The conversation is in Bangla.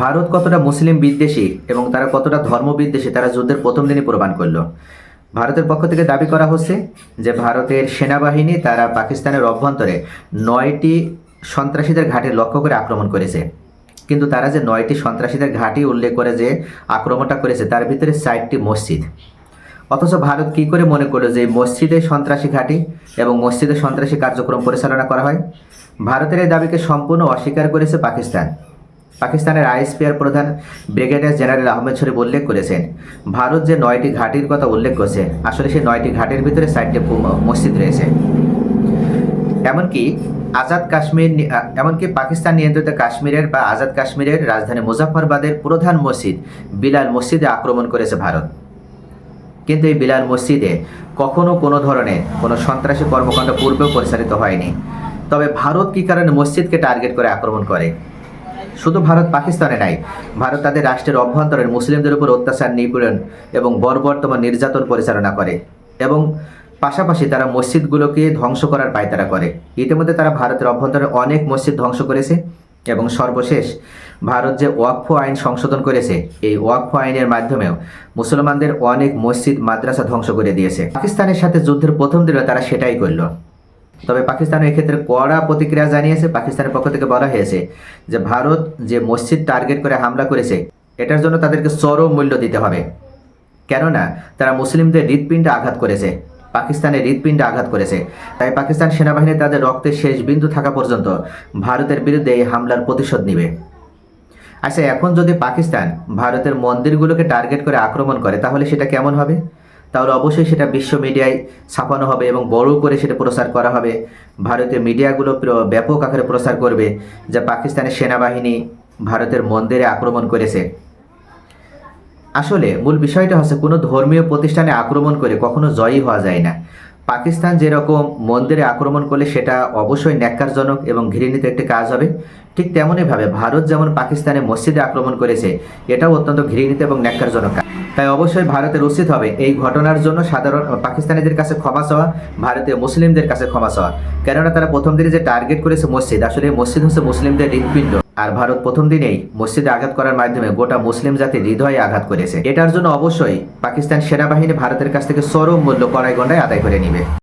ভারত কতটা মুসলিম বিদ্বেষী এবং তারা কতটা ধর্ম বিদ্বেষী তারা যুদ্ধের প্রথম দিনই প্রমাণ করল। ভারতের পক্ষ থেকে দাবি করা হচ্ছে যে ভারতের সেনাবাহিনী তারা পাকিস্তানের অভ্যন্তরে নয়টি সন্ত্রাসীদের ঘাটে লক্ষ্য করে আক্রমণ করেছে। কিন্তু তারা যে নয়টি সন্ত্রাসীদের ঘাঁটি উল্লেখ করে যে আক্রমণটা করেছে, তার ভিতরে চারটি মসজিদ। অথচ ভারত কি করে মনে করল যে মসজিদে সন্ত্রাসী ঘাঁটি এবং মসজিদে সন্ত্রাসী কার্যক্রম পরিচালনা করা হয়? ভারতের এই দাবিকে সম্পূর্ণ অস্বীকার করেছে পাকিস্তান। পাকিস্তানের আইএসপিআর প্রধান ব্রিগেডিয়ার জেনারেল আহমেদ শরীফ উল্লেখ করেছেন, ভারত যে নয়টি ঘাঁটির কথা উল্লেখ করছে, আসলে সেই নয়টি ঘাটের ভিতরে চারটি মসজিদ রয়েছে। এমনকি আজাদ কাশ্মীর এমনকি পাকিস্তান নিয়ন্ত্রিত কাশ্মীরের বা আজাদ কাশ্মীরের রাজধানী মুজাফরবাদের প্রধান মসজিদ বিলাল মসজিদে আক্রমণ করেছে ভারত। কিন্তু এই বিলাল মসজিদে কখনো কোনো ধরনের কোনো সন্ত্রাসী কর্মকাণ্ড পূর্বেও পরিচালিত হয়নি। তবে ভারত কী কারণে মসজিদকে টার্গেট করে আক্রমণ করে? শুধু ভারত, পাকিস্তানে নাই, ভারত তাদের রাষ্ট্রের অভ্যন্তরের মুসলিমদের উপর অত্যাচার, নিপীড়ন এবং বর্বরতম নির্যাতন পরিচালনা করে এবং পাশাপাশি তারা মসজিদগুলোকে ধ্বংস করার পায়তারা করে। ইতিমধ্যে তারা ভারতের অভ্যন্তরে অনেক মসজিদ ধ্বংস করেছে এবং সর্বশেষ ভারত যে ওয়াকফ আইন সংশোধন করেছে, এই ওয়াকফ আইনের মাধ্যমেও মুসলমানদের অনেক মসজিদ, মাদ্রাসা ধ্বংস করে দিয়েছে। পাকিস্তানের সাথে যুদ্ধের প্রথম দিনে তারা সেটাই করল। তবে পাকিস্তান এক্ষেত্রে কড়া প্রতিক্রিয়া জানিয়েছে, পাকিস্তানের পক্ষ থেকে বলা হয়েছে যে ভারত যে মসজিদ টার্গেট করে হামলা করেছে, এটার জন্য তাদেরকে চরম মূল্য দিতে হবে। কেননা, তারা মুসলিমদের হৃৎপিণ্ডে আঘাত করেছে, পাকিস্তানের হৃৎপিণ্ডে আঘাত করেছে। তাই পাকিস্তান সেনাবাহিনী তাদের রক্তের শেষ বিন্দু থাকা পর্যন্ত ভারতের বিরুদ্ধে এই হামলার প্রতিশোধ নেবে। আচ্ছা এখন যদি পাকিস্তান ভারতের মন্দিরগুলোকে টার্গেট করে আক্রমণ করে, তাহলে সেটা কেমন হবে? তাহলে অবশ্যই সেটা বিশ্ব মিডিয়ায় ছাপানো হবে এবং বড় করে সেটা প্রচার করা হবে। ভারতীয় মিডিয়াগুলো ব্যাপক আকারে প্রচার করবে, যে পাকিস্তানের সেনাবাহিনী ভারতের মন্দিরে আক্রমণ করেছে। আসলে মূল বিষয়টা হচ্ছে, কোনো ধর্মীয় প্রতিষ্ঠানে আক্রমণ করে কখনো জয়ী হওয়া যায় না। পাকিস্তান যেরকম মন্দিরে আক্রমণ করলে সেটা অবশ্যই ন্যাক্কারজনক এবং ঘৃণিত একটি কাজ হবে। ঠিক তেমনইভাবে ভারত যেমন পাকিস্তানে মসজিদে আক্রমণ করেছে, এটাও অত্যন্ত ঘৃণিত এবং ন্যাক্কারজনক। তাই অবশ্যই ভারতের উচিত হবে এই ঘটনার জন্য সাধারণ পাকিস্তানিদের কাছে ক্ষমা চাওয়া, ভারতীয় মুসলিমদের কাছে ক্ষমা চাওয়া। কেননা তারা প্রথম দিনে যে টার্গেট করেছে মসজিদ, আসলে মসজিদ হচ্ছে মুসলিমদের হৃদপিণ্ড। আর ভারত প্রথম দিনেই মসজিদে আঘাত করার মাধ্যমে গোটা মুসলিম জাতির হৃদয়ে আঘাত করেছে। এটার জন্য অবশ্যই পাকিস্তান সেনাবাহিনী ভারতের কাছ থেকে চরম মূল্য কড়াই গন্ডায় আদায় করে নিবে।